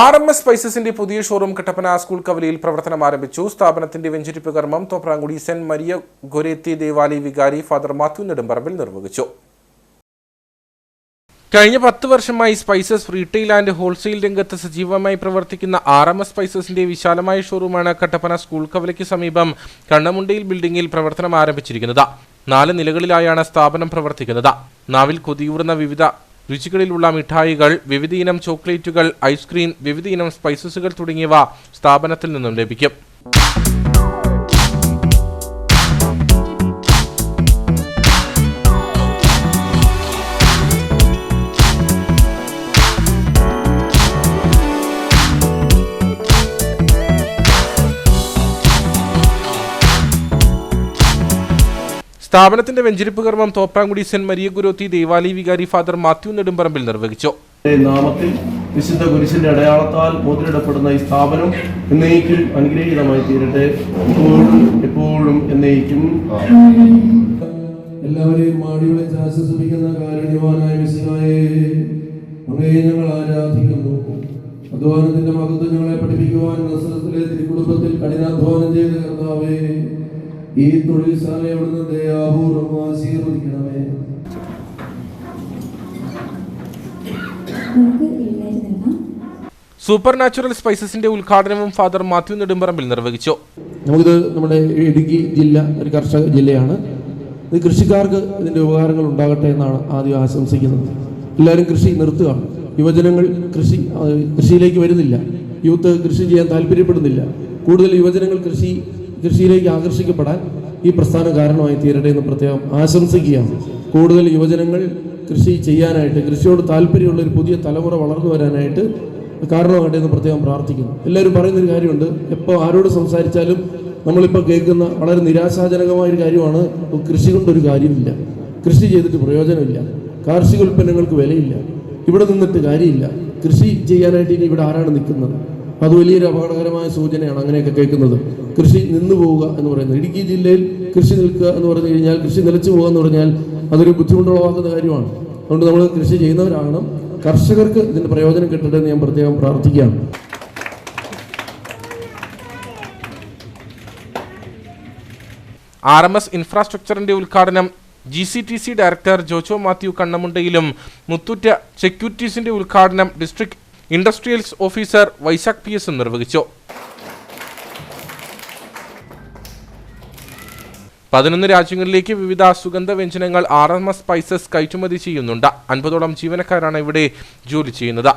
R M S സ്പൈസസിന്റെ പുതിയ showroom Kattappana school കവലയിൽ പ്രവർത്തനം ആരംഭിച്ചു. സ്ഥാപനത്തിന്റെ വെഞ്ചരിപ്പ് കർമ്മം തോപ്രാങ്കുടി സെന്റ് മരിയ ഗൊരേത്തി ദേവാലി വികാരി ഫാദർ മാത്യു നെടുമ്പറമ്പിൽ നിർവഹിച്ചു. കഴിഞ്ഞ പത്ത് വർഷമായി സ്പൈസസ് റീറ്റെയിൽ ആൻഡ് ഹോൾസെയിൽ രംഗത്ത് സജീവമായി പ്രവർത്തിക്കുന്ന ആർ എം എസ് സ്പൈസസിന്റെ വിശാലമായ ഷോറൂമാണ് കട്ടപ്പന സ്കൂൾ കവലയ്ക്ക് സമീപം കണ്ണമുണ്ടയിൽ ബിൽഡിംഗിൽ പ്രവർത്തനം ആരംഭിച്ചിരിക്കുന്നത്. നാല് നിലകളിലായാണ് സ്ഥാപനം പ്രവർത്തിക്കുന്നത്. നാവിൽ കൊതിയൂറുന്ന വിവിധ രുചികളിലുള്ള മിഠായികൾ വിവിധയിനം ചോക്ലേറ്റുകൾ ഐസ്ക്രീം വിവിധയിനം സ്പൈസസുകൾ തുടങ്ങിയവ സ്ഥാപനത്തിൽ നിന്നും ലഭിക്കും. സ്ഥാപനത്തിന്റെ വെഞ്ചരിപ്പ് കർമ്മം തോപ്രാങ്കുടി സെന്റ് മരിയ ഗുരോത്തി ദേവാലയ വികാരി ഫാദർ മാത്യു നെടുമ്പറമ്പിൽ നിർവഹിച്ചു. നാമത്തിൽ വിശുദ്ധ കുരിശിന്റെ അടയാളത്താൽ മുദ്രയിടപ്പെടുന്ന ഈ സ്ഥാപനം എന്നേക്കും അനുഗ്രഹീതമായി തീരട്ടെ. എപ്പോഴും എപ്പോഴും എന്നേക്കും. എല്ലാവരെയും മാടിയുടെ ആശ്വസിപ്പിക്കുന്ന കാരുണ്യവാനായ മിശിഹായെ അങ്ങയെ ഞങ്ങൾ ആരാധിക്കുന്നു. അധ്വാനത്തിന്റെ മഹത്വം ഞങ്ങളെ പഠിപ്പിക്കുവാൻ നസ്രത്തിലെ തിരുകുടുംബത്തിൽ കഠിനാധ്വാനം ചെയ്ത കർത്താവേ ഈ തൊഴിൽ ശാല ദയാപൂർവം ആശീർവദിക്കണമേ സൂപ്പർ നാച്ചുറൽ സ്പൈസസിന്റെ ഉദ്ഘാടനവും ഫാദർ മാത്യു നെടുമ്പറമ്പിൽ നിർവഹിച്ചു. നമുക്കിത് നമ്മുടെ ഇടുക്കി ജില്ല ഒരു കർഷക ജില്ലയാണ്. ഇത് കൃഷിക്കാർക്ക് ഇതിന്റെ ഉപകാരങ്ങൾ ഉണ്ടാകട്ടെ എന്നാണ് ആദ്യം ആശംസിക്കുന്നത്. എല്ലാവരും കൃഷി നിർത്തുകയാണ് യുവജനങ്ങൾ കൃഷി കൃഷിയിലേക്ക് വരുന്നില്ല. യൂത്ത് കൃഷി ചെയ്യാൻ താല്പര്യപ്പെടുന്നില്ല. കൂടുതൽ യുവജനങ്ങൾ കൃഷി കൃഷിയിലേക്ക് ആകർഷിക്കപ്പെടാൻ ഈ പ്രസ്ഥാനം കാരണമായി തീരട്ടെ എന്ന് പ്രത്യേകം ആശംസിക്കുകയാണ്. കൂടുതൽ യുവജനങ്ങൾ കൃഷി ചെയ്യാനായിട്ട് കൃഷിയോട് താല്പര്യമുള്ള ഒരു പുതിയ തലമുറ വളർന്നു വരാനായിട്ട് കാരണമാകട്ടെ എന്ന് പ്രത്യേകം പ്രാർത്ഥിക്കുന്നു. എല്ലാവരും പറയുന്നൊരു കാര്യമുണ്ട്. എപ്പോൾ ആരോട് സംസാരിച്ചാലും നമ്മളിപ്പോൾ കേൾക്കുന്ന വളരെ നിരാശാജനകമായ ഒരു കാര്യമാണ് കൃഷി കൊണ്ടൊരു കാര്യമില്ല. കൃഷി ചെയ്തിട്ട് പ്രയോജനമില്ല. കാർഷിക ഉൽപ്പന്നങ്ങൾക്ക് വിലയില്ല. ഇവിടെ നിന്നിട്ട് കാര്യമില്ല. കൃഷി ചെയ്യാനായിട്ട് ഇനി ഇവിടെ ആരാണ് നിൽക്കുന്നത്? അത് വലിയൊരു അപകടകരമായ സൂചനയാണ് അങ്ങനെയൊക്കെ കേൾക്കുന്നത്. കൃഷി നിന്നു പോവുക എന്ന് പറയുന്നത്. ഇടുക്കി ജില്ലയിൽ കൃഷി നിൽക്കുക എന്ന് പറഞ്ഞു കഴിഞ്ഞാൽ കൃഷി നിലച്ചു പോകുക എന്ന് പറഞ്ഞാൽ അതൊരു ബുദ്ധിമുട്ടുളവാക്കുന്ന കാര്യമാണ്. അതുകൊണ്ട് നമ്മൾ കൃഷി ചെയ്യുന്നവരാകണം. കർഷകർക്ക് ഇതിന്റെ പ്രയോജനം കിട്ടട്ടെ എന്ന് ഞാൻ പ്രത്യേകം പ്രാർത്ഥിക്കുകയാണ്. ആർ എം എസ് ഇൻഫ്രാസ്ട്രക്ചറിന്റെ ഉദ്ഘാടനം G C T C director Jojo Mathew കണ്ണമുണ്ടയിലും Muthoot സെക്യൂരിറ്റീസിന്റെ ഉദ്ഘാടനം district industrials officer Vaishakh P S നിർവഹിച്ചു. പതിനൊന്ന് രാജ്യങ്ങളിലേക്ക് വിവിധ സുഗന്ധ വ്യഞ്ജനങ്ങൾ ആർ എം എസ് സ്പൈസസ് കയറ്റുമതി ചെയ്യുന്നുണ്ട്. അൻപതോളം ജീവനക്കാരാണ് ഇവിടെ ജോലി ചെയ്യുന്നത്.